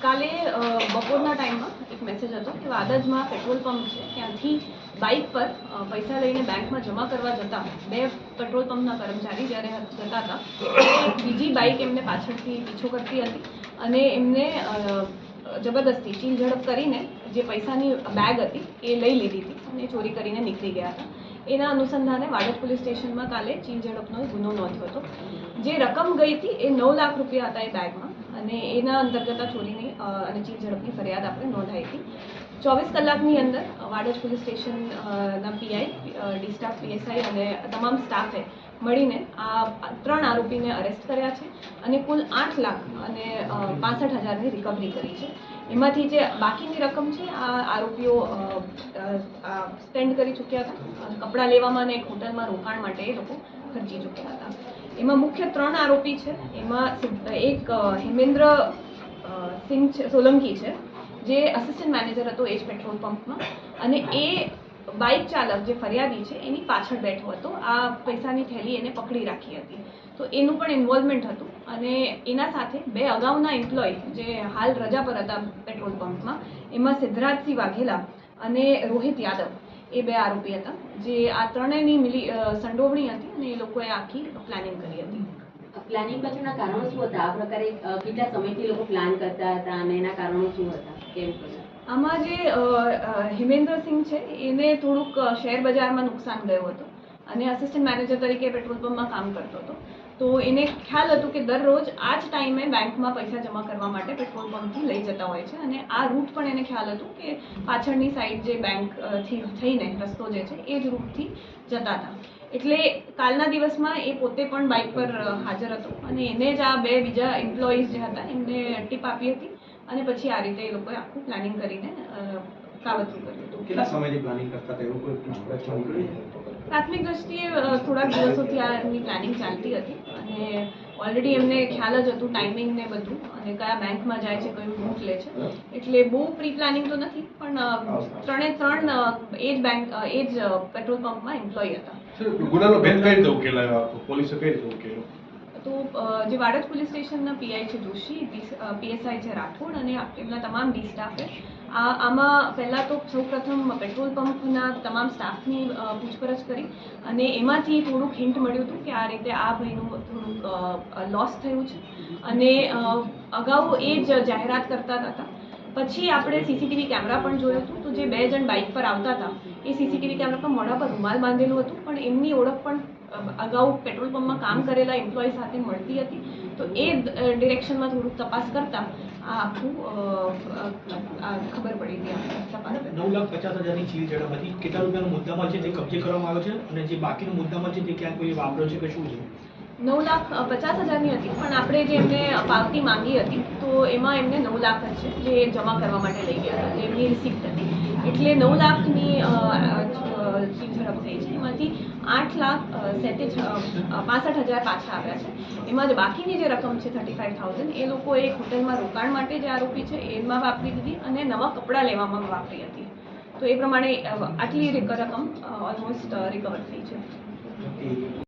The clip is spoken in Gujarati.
કાલે બપોરના ટાઈમમાં એક મેસેજ હતો કે વાદજમાં પેટ્રોલ પંપ છે, ત્યાંથી પૈસા લઈને બેંકમાં જમા કરવા જતા બે પેટ્રોલ પંપના કર્મચારી જ્યારે જતા હતા બીજી બાઇક એમને પાછળથી પીછો કરતી હતી અને એમને જબરદસ્તી ચીલ ઝડપ કરીને જે પૈસાની બેગ હતી એ લઈ લીધી હતી અને ચોરી કરીને નીકળી ગયા હતા. એના અનુસંધાને વાડજ પોલીસ સ્ટેશનમાં કાલે ચીન ઝડપનો ગુનો નોંધ્યો હતો. જે રકમ ગઈ હતી એ નવ લાખ રૂપિયા હતા એ બેગમાં અને એના અંતર્ગત આ ચોરીની અને ચીન ઝડપની ફરિયાદ આપણે નોંધાઈ હતી. ચોવીસ કલાકની અંદર વાડજ પોલીસ સ્ટેશનના પીઆઈ ડી સ્ટાફ પીએસઆઈ અને તમામ સ્ટાફે મળીને આ ત્રણ આરોપીને અરેસ્ટ કર્યા છે અને કુલ આઠ લાખ અને પાસઠ હજારની રિકવરી કરી છે. એમાંથી જે બાકીની રકમ છે, આ આરોપીઓ સ્પેન્ડ કરી ચૂક્યા હતા. કપડાં લેવામાં અને એક હોટલમાં રોકાણ માટે એ લોકો ખર્ચી ચૂક્યા હતા. એમાં મુખ્ય ત્રણ આરોપી છે. એમાં એક હેમેન્દ્ર સિંહ સોલંકી છે. જે અસિસ્ટન્ટ મેનેજર હતો એ જ પેટ્રોલ પંપમાં અને એ બાઇક ચાલક જે ફરિયાદી છે, એની પાછળ બેઠો હતો. આ પૈસાની થેલી એને પકડી રાખી હતી. તો એનું પણ ઇન્વોલ્વમેન્ટ હતું. અને એના સાથે બે અગાઉના એમ્પ્લોય જે હાલ રજા પર હતા પેટ્રોલ પંપમાં એમાં સિદ્ધરાજસિંહ વાઘેલા અને રોહિત યાદવ એ બે આરોપી હતા. જે આ ત્રણેયની મિલી સંડોવણી હતી અને એ લોકોએ આખી પ્લાનિંગ કરી હતી. પ્લાનિંગ પાછળના કારણો શું હતા? આ પ્રકારે કેટલા સમયથી લોકો પ્લાન કરતા હતા અને એના કારણો શું હતા? આમાં જે હિમેન્દ્રસિંહ છે, એને થોડુંક શેર બજારમાં નુકસાન ગયું હતું. અને અસિસ્ટન્ટ મેનેજર તરીકે પેટ્રોલ પંપમાં કામ કરતો હતો. તો એને ખ્યાલ હતું કે દરરોજ આ જ ટાઈમે બેંકમાં પૈસા જમા કરવા માટે પેટ્રોલ પંપથી લઈ જતા હોય છે. અને આ રૂટ પણ એને ખ્યાલ હતું કે પાછળની સાઈડ જે બેંકથી થઈને રસ્તો જે છે, એ જ રૂટથી જતા હતા. એટલે કાલના દિવસમાં એ પોતે પણ બાઇક પર હાજર હતો. અને એને જ આ બે બીજા એમ્પ્લોઈઝ જે હતા, એમને ટીપ આપી હતી અને પછી આ રીતે એ લોકોએ આખું પ્લાનિંગ કરીને કાવતરું કર્યું હતું. કેટલા સમયથી પ્લાનિંગ કરતા હતા? એવું કોઈ પ્રાથમિક દ્રષ્ટિએ થોડાક દિવસોથી આ એમની પ્લાનિંગ ચાલતી હતી. અને ઓલરેડી એમને ખ્યાલ જ હતું ટાઈમિંગ ને બધું. અને કયા બેંકમાં જાય છે કયું રૂટ લે છે. એટલે બહુ પ્રી પ્લાનિંગ તો નથી પણ ત્રણે ત્રણ એ જ બેંક એ જ પેટ્રોલ પંપમાં એમ્પ્લોય હતા. ગુનાનો ભેદ કઈ રીતે ઉકેલાયો? પોલીસે કઈ રીતે ઉકેલ્યો? તો જે વાડજ પોલીસ સ્ટેશનના પીઆઈ છે જોશી પીએસઆઈ છે રાઠોડ અને એમના તમામ ડી સ્ટાફે આ, આમાં પહેલાં તો સૌપ્રથમ પેટ્રોલ પંપના તમામ સ્ટાફની પૂછપરછ કરી અને એમાંથી થોડુંક હિન્ટ મળ્યું હતું કે આ રીતે આ ભાઈનું થોડુંક લોસ થયું છે. અને અગાઉ એ જ જાહેરાત કરતા હતા. પછી આપણે સીસીટીવી કેમેરા પણ જોયું હતું. તો જે બે જણ બાઇક પર આવતા હતા, એ સીસીટીવી કેમેરા પર મોઢા પર રૂમાલ બાંધેલું હતું, પણ એમની ઓળખ પણ અગાઉ પેટ્રોલ પંપમાં કામ કરેલા એમ્પ્લોય સાથે મળતી હતી. તો એ ડિરેક્શનમાં થોડુંક તપાસ કરતા આ આખું ખબર પડી હતી તપાસ નવ લાખ પચાસ હજારની ચીજ ઝડપ હતી કેટલા રૂપિયાનો મુદ્દામાં છે તે કબજે કરવામાં આવ્યો છે? અને જે બાકીનો મુદ્દામાં છે તે ક્યાં કોઈ વાપર્યો છે કે શું છે? નવ લાખ પચાસ હજારની હતી પણ આપણે જે એમને પાવતી માંગી હતી તો એમાં એમને નવ લાખ જ છે જે જમા કરવા માટે લઈ ગયા હતા એમની રિસિપ્ટ હતી. એટલે નવ લાખની અ, ઝડપ થઈ છે. એમાંથી આઠ લાખ સેતે પાસઠ હજાર પાછા આવ્યા છે. એમાં જ બાકીની જે રકમ છે થર્ટી ફાઇવ થાઉઝન્ડ એ લોકો એક હોટલમાં રોકાણ માટે જે આરોપી છે એમાં વાપરી દીધી અને નવા કપડાં લેવામાં વાપરી હતી. તો એ પ્રમાણે આટલી રકમ ઓલમોસ્ટ રિકવર થઈ છે.